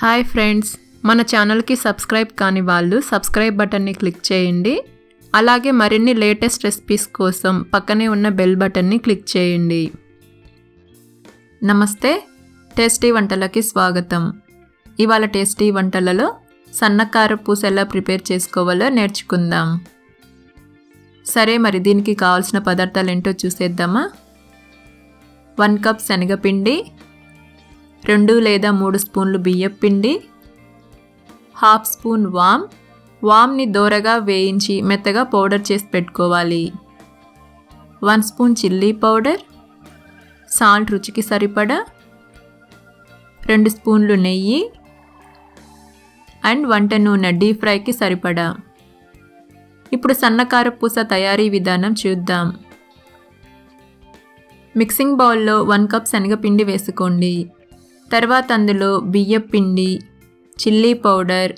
Hi friends మన ఛానల్కి subscribe కాని వాళ్ళు సబ్స్క్రైబ్ బటన్ని క్లిక్ చేయండి. అలాగే మరిన్ని లేటెస్ట్ రెసిపీస్ కోసం పక్కనే ఉన్న బెల్ బటన్ని క్లిక్ చేయండి. నమస్తే టేస్టీ వంటలకి స్వాగతం. ఇవాళ టేస్టీ వంటలలో సన్నకార పూస ఎలా ప్రిపేర్ చేసుకోవాలో నేర్చుకుందాం. సరే మరి దీనికి కావాల్సిన పదార్థాలు ఏంటో చూసేద్దామా? వన్ కప్ శనగపిండి రెండు లేదా మూడు స్పూన్లు బియ్యం పిండి హాఫ్ స్పూన్ వామ్. వామ్ని దోరగా వేయించి మెత్తగా పౌడర్ చేసి పెట్టుకోవాలి. One spoon chilli powder salt రుచికి సరిపడా రెండు స్పూన్లు నెయ్యి అండ్ వంట నూనె డీప్ ఫ్రైకి సరిపడా. ఇప్పుడు సన్నకార పూస తయారీ విధానం చూద్దాం. మిక్సింగ్ బౌల్లో వన్ కప్ శనగపిండి వేసుకోండి. తర్వాత అందులో బియ్యపిండి చిల్లీ పౌడర్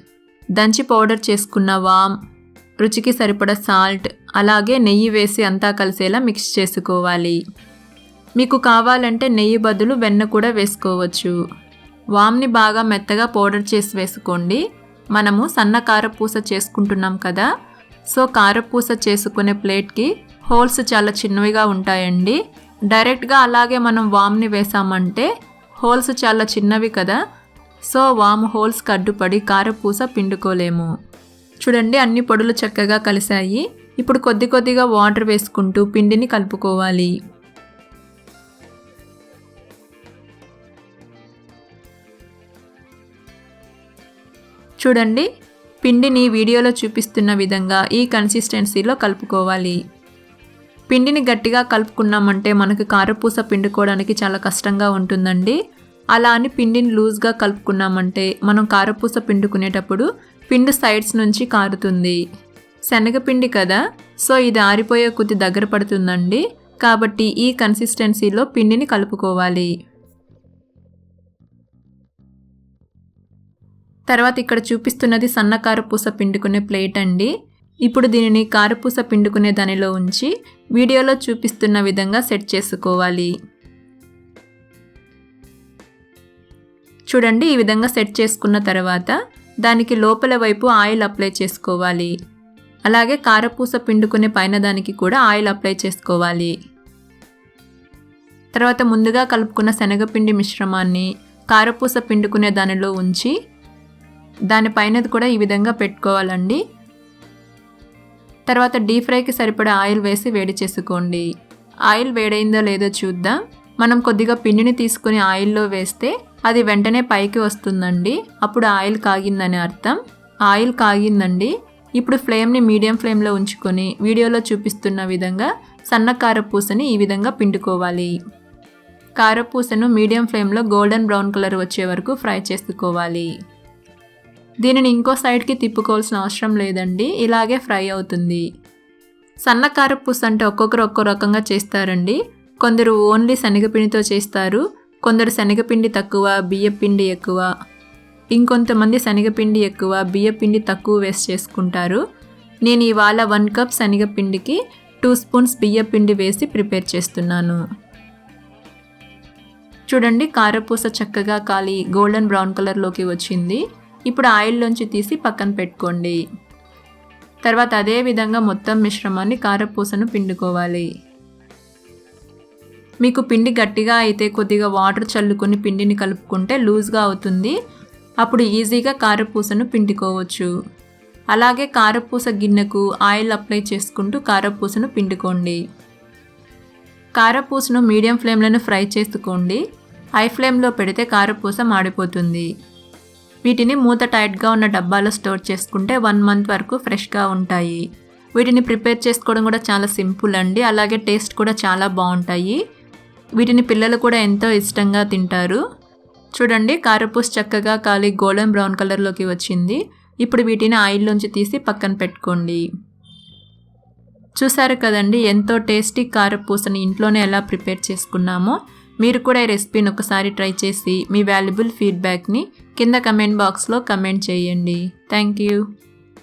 దంచి పౌడర్ చేసుకున్న వామ్ రుచికి సరిపడ సాల్ట్ అలాగే నెయ్యి వేసి అంతా కలిసేలా మిక్స్ చేసుకోవాలి. మీకు కావాలంటే నెయ్యి బదులు వెన్న కూడా వేసుకోవచ్చు. వామ్ని బాగా మెత్తగా పౌడర్ చేసి వేసుకోండి. మనము సన్న కారపూస చేసుకుంటున్నాం కదా సో కారపూస చేసుకునే ప్లేట్కి హోల్స్ చాలా చిన్నవిగా ఉంటాయండి. డైరెక్ట్గా అలాగే మనం వామ్ని వేసామంటే హోల్స్ చాలా చిన్నవి కదా. సో వామ్ హోల్స్కి అడ్డుపడి కారపూస పిండుకోలేము. చూడండి అన్ని పొడులు చక్కగా కలిశాయి. ఇప్పుడు కొద్ది కొద్దిగా వాటర్ వేసుకుంటూ పిండిని కలుపుకోవాలి. చూడండి పిండిని వీడియోలో చూపిస్తున్న విధంగా ఈ కన్సిస్టెన్సీలో కలుపుకోవాలి. పిండిని గట్టిగా కలుపుకున్నామంటే మనకు కారపూస పిండుకోవడానికి చాలా కష్టంగా ఉంటుందండి. అలా అని పిండిని లూజ్గా కలుపుకున్నామంటే మనం కారపూస పిండుకునేటప్పుడు పిండి సైడ్స్ నుంచి కారుతుంది. శనగపిండి కదా? సో ఇది ఆరిపోయే కొద్ది దగ్గర పడుతుందండి. కాబట్టి ఈ కన్సిస్టెన్సీలో పిండిని కలుపుకోవాలి. తర్వాత ఇక్కడ చూపిస్తున్నది సన్న కారపూస పిండుకునే ప్లేట్ అండి. ఇప్పుడు దీనిని కారపూస పిండుకునే దానిలో ఉంచి వీడియోలో చూపిస్తున్న విధంగా సెట్ చేసుకోవాలి. చూడండి ఈ విధంగా సెట్ చేసుకున్న తర్వాత దానికి లోపల వైపు ఆయిల్ అప్లై చేసుకోవాలి. అలాగే కారపూస పిండుకునే పైన దానికి కూడా ఆయిల్ అప్లై చేసుకోవాలి. తర్వాత ముందుగా కలుపుకున్న శనగపిండి మిశ్రమాన్ని కారపూస పిండుకునే దానిలో ఉంచి దానిపైనది కూడా ఈ విధంగా పెట్టుకోవాలండి. తర్వాత డీప్ ఫ్రైకి సరిపడా ఆయిల్ వేసి వేడి చేసుకోండి. ఆయిల్ వేడైందో లేదో చూద్దాం. మనం కొద్దిగా పిండిని తీసుకుని ఆయిల్లో వేస్తే అది వెంటనే పైకి వస్తుందండి. అప్పుడు ఆయిల్ కాగిందని అర్థం. ఆయిల్ కాగిందండి. ఇప్పుడు ఫ్లేమ్ని మీడియం ఫ్లేమ్లో ఉంచుకొని వీడియోలో చూపిస్తున్న విధంగా సన్న కారపూసని ఈ విధంగా పిండుకోవాలి. కారపూసను మీడియం ఫ్లేమ్లో గోల్డెన్ బ్రౌన్ కలర్ వచ్చే వరకు ఫ్రై చేసుకోవాలి. దీనిని ఇంకో సైడ్కి తిప్పుకోవాల్సిన అవసరం లేదండి. ఇలాగే ఫ్రై అవుతుంది. సన్న కారపూస అంటే ఒక్కొక్కరు ఒక్కో రకంగా చేస్తారండి. కొందరు ఓన్లీ శనగపిండితో చేస్తారు. కొందరు శనగపిండి తక్కువ బియ్యపిండి ఎక్కువ. ఇంకొంతమంది శనగపిండి ఎక్కువ బియ్యపిండి తక్కువ వేస్ట్ చేసుకుంటారు. నేను ఇవాళ వన్ కప్ శనగపిండికి టూ స్పూన్స్ బియ్యపిండి వేసి ప్రిపేర్ చేస్తున్నాను. చూడండి కారపూస చక్కగా కాలి గోల్డెన్ బ్రౌన్ కలర్లోకి వచ్చింది. ఇప్పుడు ఆయిల్లోంచి తీసి పక్కన పెట్టుకోండి. తర్వాత అదే విధంగా మొత్తం మిశ్రమాన్ని కారపూసను పిండుకోవాలి. మీకు పిండి గట్టిగా అయితే కొద్దిగా వాటర్ చల్లుకొని పిండిని కలుపుకుంటే లూజ్గా అవుతుంది. అప్పుడు ఈజీగా కారపూసను పిండుకోవచ్చు. అలాగే కారపూస గిన్నెకు ఆయిల్ అప్లై చేసుకుంటూ కారపూసను పిండుకోండి. కారపూసను మీడియం ఫ్లేమ్లోనే ఫ్రై చేసుకోండి. హై ఫ్లేమ్లో పెడితే కారపూస మాడిపోతుంది. వీటిని మూత టైట్గా ఉన్న డబ్బాలో స్టోర్ చేసుకుంటే వన్ మంత్ వరకు ఫ్రెష్గా ఉంటాయి. వీటిని ప్రిపేర్ చేసుకోవడం కూడా చాలా సింపుల్ అండి. అలాగే టేస్ట్ కూడా చాలా బాగుంటాయి. వీటిని పిల్లలు కూడా ఎంతో ఇష్టంగా తింటారు. చూడండి కారపూస చక్కగా కాలి గోల్డెన్ బ్రౌన్ కలర్లోకి వచ్చింది. ఇప్పుడు వీటిని ఆయిల్లోంచి తీసి పక్కన పెట్టుకోండి. చూసారు కదండి ఎంతో టేస్టీ కారపూసని ఇంట్లోనే ఎలా ప్రిపేర్ చేసుకున్నామో. మీరు కూడా ఈ రెసిపీని ఒకసారి ట్రై చేసి మీ వాల్యుబుల్ ఫీడ్బ్యాక్ని కింద కమెంట్ బాక్స్లో కమెంట్ చేయండి. Thank you